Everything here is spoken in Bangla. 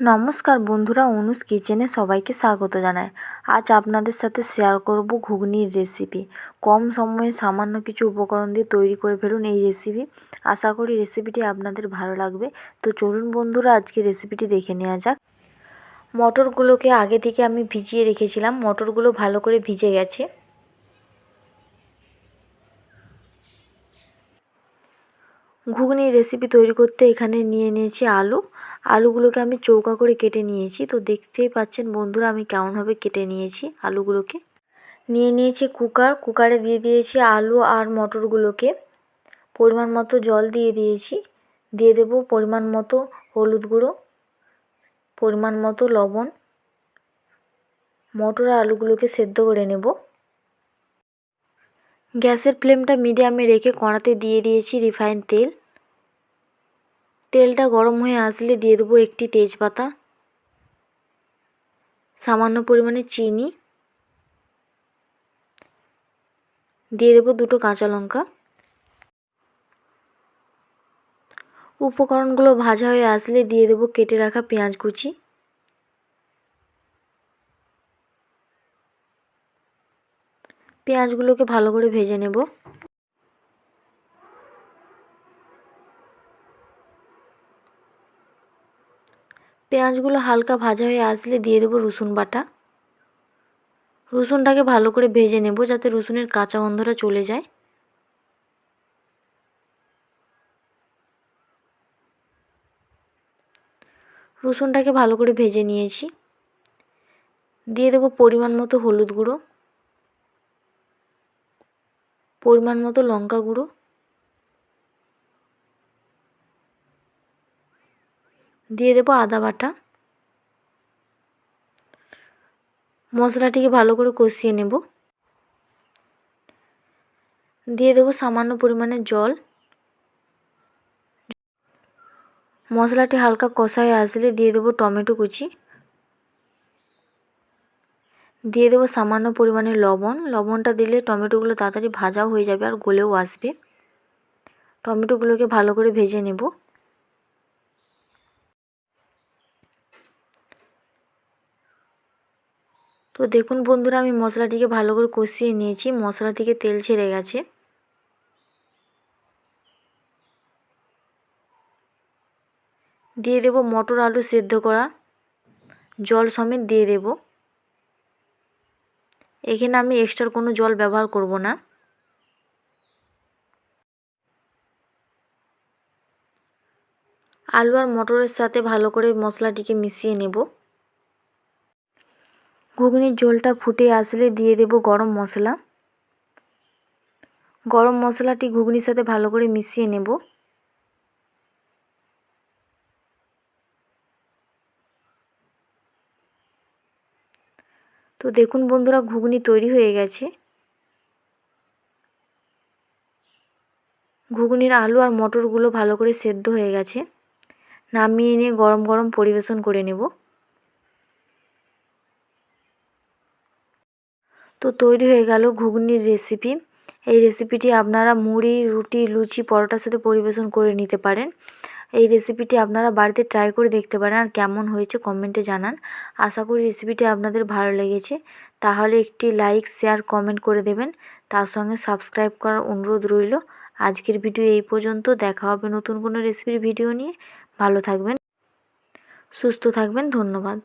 নমস্কার বন্ধুরা অনুস কিচেনে সবাইকে স্বাগত জানাই। আজ আপনাদের সাথে শেয়ার করব ঘুগনির রেসিপি কম সময়ে সামান্য কিছু উপকরণ দিয়ে তৈরি করে ফেলুন এই রেসিপি আশা করি রেসিপিটি আপনাদের ভালো লাগবে। তো চলুন বন্ধুরা, আজকে রেসিপিটি দেখে নেওয়া যাক। মটরগুলোকে আগে থেকে আমি ভিজিয়ে রেখেছিলাম। মটরগুলো ভালো করে ভিজে গেছে। ঘুগনির রেসিপি তৈরি করতে এখানে নিয়ে নিয়েছি আলু। আলুগুলোকে আমি চৌকা করে কেটে নিয়েছি। তো দেখতেই পাচ্ছেন বন্ধুরা আমি কেমনভাবে কেটে নিয়েছি আলুগুলোকে। নিয়ে নিয়েছি কুকার, কুকারে দিয়ে দিয়েছি আলু আর মটরগুলোকে। পরিমাণ মতো জল দিয়ে দিয়েছি। দিয়ে দেব পরিমাণ মতো হলুদ গুঁড়ো, পরিমাণ মতো লবণ। মটর আর আলুগুলোকে সেদ্ধ করে নেব। গ্যাসের ফ্লেমটা মিডিয়ামে রেখে কড়াতে দিয়ে দিয়েছি রিফাইন তেল। তেলটা গরম হয়ে আসলে দিয়ে দেবো একটি তেজপাতা, সামান্য পরিমাণে চিনি। দিয়ে দেবো দুটো কাঁচা লঙ্কা। উপকরণগুলো ভাজা হয়ে আসলে দিয়ে দেবো কেটে রাখা পেঁয়াজ কুচি। পেঁয়াজগুলোকে ভালো করে ভেজে নেব। পেঁয়াজগুলো হালকা ভাজা হয়ে আসলে দিয়ে দেবো রসুন বাটা। রসুনটাকে ভালো করে ভেজে নেব যাতে রসুনের কাঁচা গন্ধটা চলে যায়। রসুনটাকে ভালো করে ভেজে নিয়েছি। দিয়ে দেবো পরিমাণ মতো হলুদ গুঁড়ো, পরিমাণ মতো লঙ্কা গুঁড়ো দিয়ে দেবো আদা বাটা। মশলাটিকে ভালো করে কষিয়ে নেব। দিয়ে দেবো সামান্য পরিমাণে জল। মশলাটি হালকা কষায় আসলে দিয়ে দেবো টমেটো কুচি। দিয়ে দেবো সামান্য পরিমাণে লবণ। লবণটা দিলে টমেটোগুলো তাড়াতাড়ি ভাজাও হয়ে যাবে আর গলেও আসবে। টমেটোগুলোকে ভালো করে ভেজে নেব। তো দেখুন বন্ধুরা, আমি মশলাটিকে ভালো করে কষিয়ে নিয়েছি। মশলা থেকে তেল ছেড়ে গেছে। দিয়ে দেব মটর আলু সেদ্ধ করা। জল সমেত দিয়ে দেব। এখানে আমি এক্সট্রা কোনো জল ব্যবহার করব না। আলু আর মটরের সাথে ভালো করে মশলাটিকে মিশিয়ে নেব। ঘুগনির ঝোলটা ফুটে আসলে দিয়ে দেব গরম মশলা। গরম মশলাটি ঘুগনির সাথে ভালো করে মিশিয়ে নেব। তো দেখুন বন্ধুরা, ঘুগনি তৈরি হয়ে গেছে। ঘুগনির আলু আর মটরগুলো ভালো করে সেদ্ধ হয়ে গেছে। নামিয়ে নিয়ে গরম গরম পরিবেশন করে নেব। তো তৈরি হয়ে গেল ঘুগনির রেসিপি এই রেসিপিটি আপনারা মুড়ি, রুটি, লুচি, পরোটার সাথে পরিবেশন করে নিতে পারেন। এই রেসিপিটি আপনারা বাড়িতে ট্রাই করে দেখতে পারেন আর কেমন হয়েছে কমেন্টে জানান। আশা করি রেসিপিটি আপনাদের ভালো লেগেছে। তাহলে একটি লাইক শেয়ার কমেন্ট করে দেবেন। তার সঙ্গে সাবস্ক্রাইব করার অনুরোধ রইল। আজকের ভিডিও এই পর্যন্ত। দেখা হবে নতুন কোনো রেসিপির ভিডিও নিয়ে। ভালো থাকবেন। সুস্থ থাকবেন। ধন্যবাদ।